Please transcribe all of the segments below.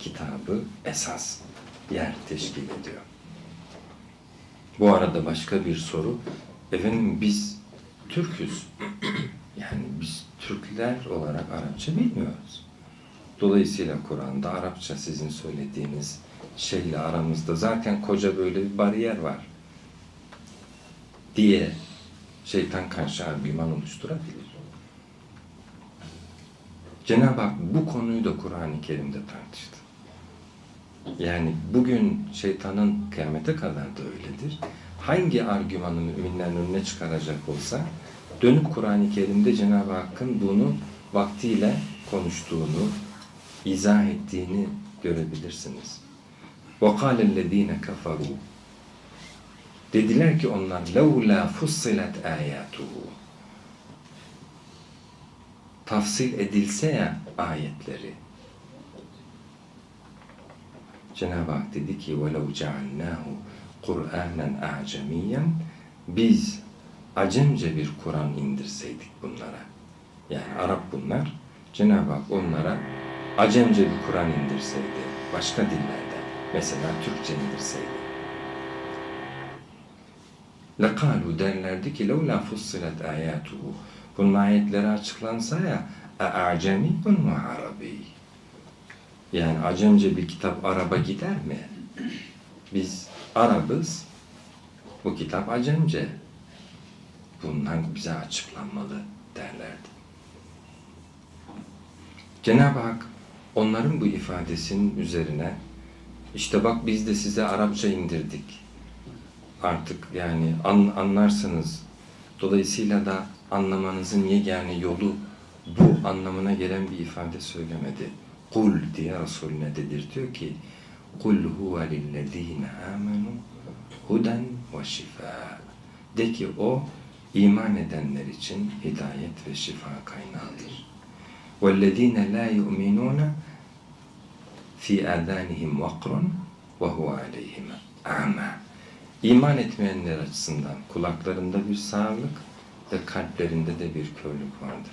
kitabı esas yer teşkil ediyor. Bu arada başka bir soru. Efendim biz Türküz. Yani biz Türkler olarak Arapça bilmiyoruz. Dolayısıyla Kur'an'da Arapça sizin söylediğiniz şeyle aramızda zaten koca böyle bir bariyer var diye şeytan karşı argüman oluşturabilir. Cenab-ı Hak bu konuyu da Kur'an-ı Kerim'de tartıştı. Yani bugün şeytanın kıyamete kadar da öyledir. Hangi argümanı müminlerin önüne çıkaracak olsa dönüp Kur'an-ı Kerim'de Cenab-ı Hakk'ın bunu vaktiyle konuştuğunu, izah ettiğini görebilirsiniz. وَقَالَ الَّذ۪ينَ كَفَرُوا Dediler ki onlar لَوْلَا فُصِّلَتْ آيَاتُهُ Tafsil edilse ya ayetleri. Cenab-ı Hak dedi ki وَلَوْ جَعَلْنَاهُ قُرْآنًا أَعْجَمِيًّا Biz Acemce bir Kur'an indirseydik bunlara. Yani Arap bunlar. Cenab-ı Hak onlara Acemce bir Kur'an indirseydi. Başka dillerde. Mesela Türkçe indirseydi. لَقَالُوا derlerdi ki لَوْلَا فُصِّلَتْ آيَاتُهُ Bunun ayetleri açıklansa ya اَعْجَمِيٌ وَعَرَبِيٌ yani Acemce bir kitap Arap'a gider mi? Biz Arabız, bu kitap Acemce. Bundan bize açıklanmalı derlerdi. Cenab-ı Hak onların bu ifadesinin üzerine işte bak biz de size Arapça indirdik. Artık yani an, anlarsınız. Dolayısıyla da anlamanızın yegane yolu bu anlamına gelen bir ifade söylemedi. Kul diye Resulüne dedirtiyor ki Kul huve lillezine amenu huden ve şifa. De ki o iman edenler için hidayet ve şifa kaynağıdır. وَالَّذ۪ينَ لَا يُؤْمِنُونَ فِي آذَانِهِمْ وَقْرٌ وَهُوَ عَلَيْهِمْ اَعْمَى İman etmeyenler açısından kulaklarında bir sağırlık ve kalplerinde de bir körlük vardır.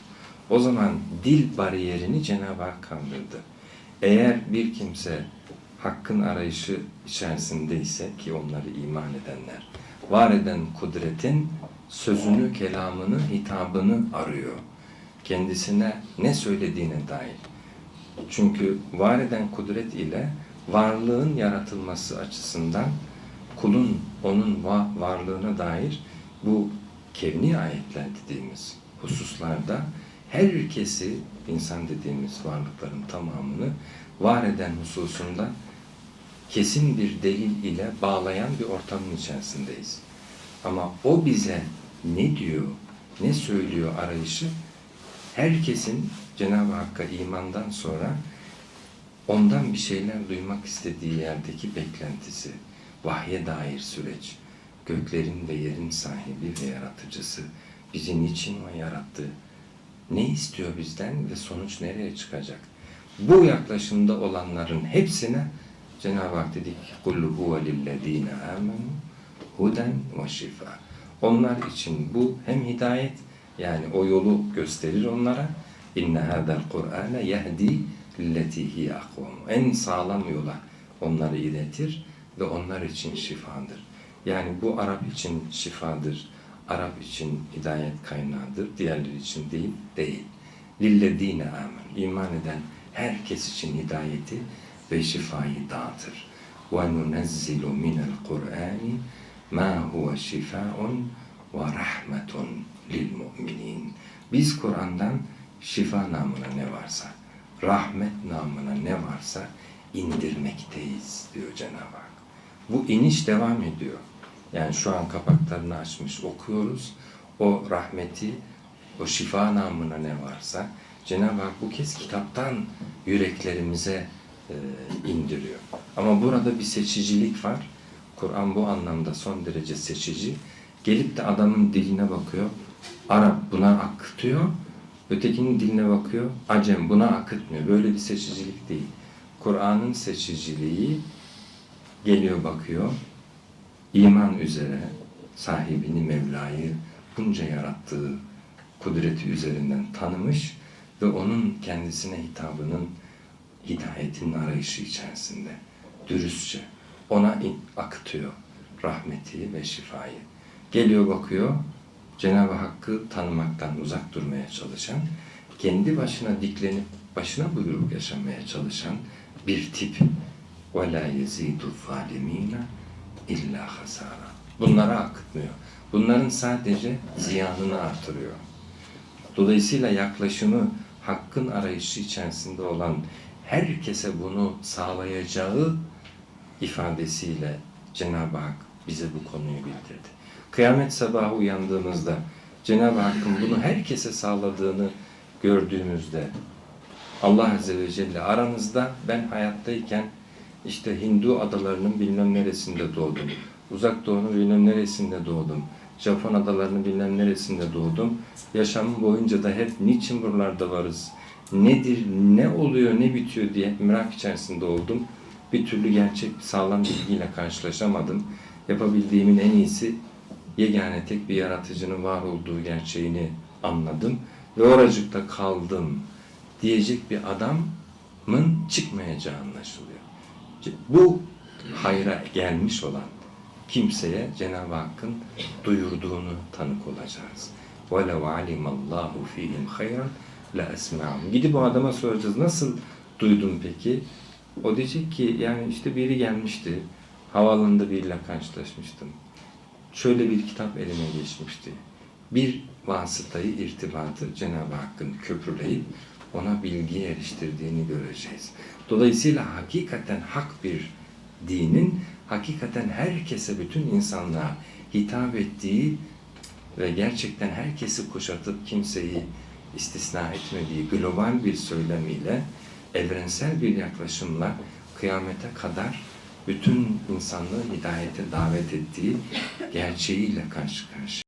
O zaman dil bariyerini Cenab-ı Hak kaldırdı. Eğer bir kimse hakkın arayışı içerisindeyse ki onları iman edenler, var eden kudretin sözünü, kelamını, hitabını arıyor. Kendisine ne söylediğine dair. Çünkü var eden kudret ile varlığın yaratılması açısından kulun onun va- varlığına dair bu kevni ayetler dediğimiz hususlarda herkesi insan dediğimiz varlıkların tamamını var eden hususunda kesin bir delil ile bağlayan bir ortamın içerisindeyiz. Ama o bize ne diyor, ne söylüyor arayışı herkesin Cenab-ı Hakk'a imandan sonra ondan bir şeyler duymak istediği yerdeki beklentisi, vahye dair süreç, göklerin ve yerin sahibi ve yaratıcısı, bizi niçin o yarattı, ne istiyor bizden ve sonuç nereye çıkacak? Bu yaklaşımda olanların hepsine Cenab-ı Hak dedi ki قُلْ هُوَ لِلَّذ۪ينَ آمَنُوا huden ve şifa. Onlar için bu hem hidayet yani o yolu gösterir onlara. İnne hadal Kur'ane yehdi lilleti hiye akvam. En sağlam yola onları iletir ve onlar için şifadır. Yani bu Arap için şifadır. Arap için hidayet kaynağıdır, diğerleri için değil, değil. Lilledine amen. İman eden herkes için hidayeti ve şifayı dağıtır. وَنُنَزِّلُ مِنَ الْقُرْآنِ مَا هُوَ شِفَاءٌ وَرَحْمَةٌ لِلْمُؤْمِنِينَ Biz Kur'an'dan şifa namına ne varsa, rahmet namına ne varsa indirmekteyiz diyor Cenab-ı Hak. Bu iniş devam ediyor. Yani şu an kapaklarını açmış okuyoruz. O rahmeti, o şifa namına ne varsa Cenab-ı Hak bu kez kitaptan yüreklerimize e, indiriyor. Ama burada bir seçicilik var. Kur'an bu anlamda son derece seçici. Gelip de adamın diline bakıyor. Arap buna akıtıyor. Ötekinin diline bakıyor. Acem buna akıtmıyor. Böyle bir seçicilik değil. Kur'an'ın seçiciliği geliyor bakıyor iman üzere sahibini Mevla'yı bunca yarattığı kudreti üzerinden tanımış ve onun kendisine hitabının hidayetin arayışı içerisinde. Dürüstçe. Ona in- akıtıyor rahmeti ve şifayı. Geliyor bakıyor, Cenab-ı Hakk'ı tanımaktan uzak durmaya çalışan, kendi başına diklenip başına buyruk yaşamaya çalışan bir tip. وَلَا يَزِيدُ الظَّالِم۪ينَ illa hasara. Bunlara akıtmıyor. Bunların sadece ziyanını artırıyor. Dolayısıyla yaklaşımı hakkın arayışı içerisinde olan herkese bunu sağlayacağı ifadesiyle Cenab-ı Hak bize bu konuyu bildirdi. Kıyamet sabahı uyandığımızda Cenab-ı Hakk'ın bunu herkese sağladığını gördüğümüzde Allah Azze ve Celle aranızda ben hayattayken işte Hindu adalarının bilmem neresinde doğdum. Uzak Doğu'nun bilmem neresinde doğdum. Japon adalarının bilmem neresinde doğdum. Yaşamım boyunca da hep niçin buralarda varız? Nedir, ne oluyor, ne bitiyor diye merak içerisinde oldum. Bir türlü gerçek sağlam bilgiyle karşılaşamadım. Yapabildiğimin en iyisi yegane tek bir yaratıcının var olduğu gerçeğini anladım ve oracıkta kaldım diyecek bir adamın çıkmayacağı anlaşılıyor Bu hayra gelmiş olan kimseye Cenab-ı Hakk'ın duyurduğunu tanık olacağız. وَلَوْ عَلِمَ اللّٰهُ ف۪يهِمْ خَيْرًا لَاَسْمَعُمْ Gidip o adama soracağız. Nasıl duydun peki? O diyecek ki yani işte biri gelmişti. Havaalanında biriyle karşılaşmıştım. Şöyle bir kitap elime geçmişti. Bir vasıtayı, irtibatı Cenab-ı Hakk'ın köprüleyip ona bilgi eriştirdiğini göreceğiz. Dolayısıyla hakikaten hak bir dinin hakikaten herkese, bütün insanlığa hitap ettiği ve gerçekten herkesi kuşatıp kimseyi istisna etmediği global bir söylemiyle, evrensel bir yaklaşımla kıyamete kadar bütün insanlığı hidayete davet ettiği gerçeğiyle karşı karşıya.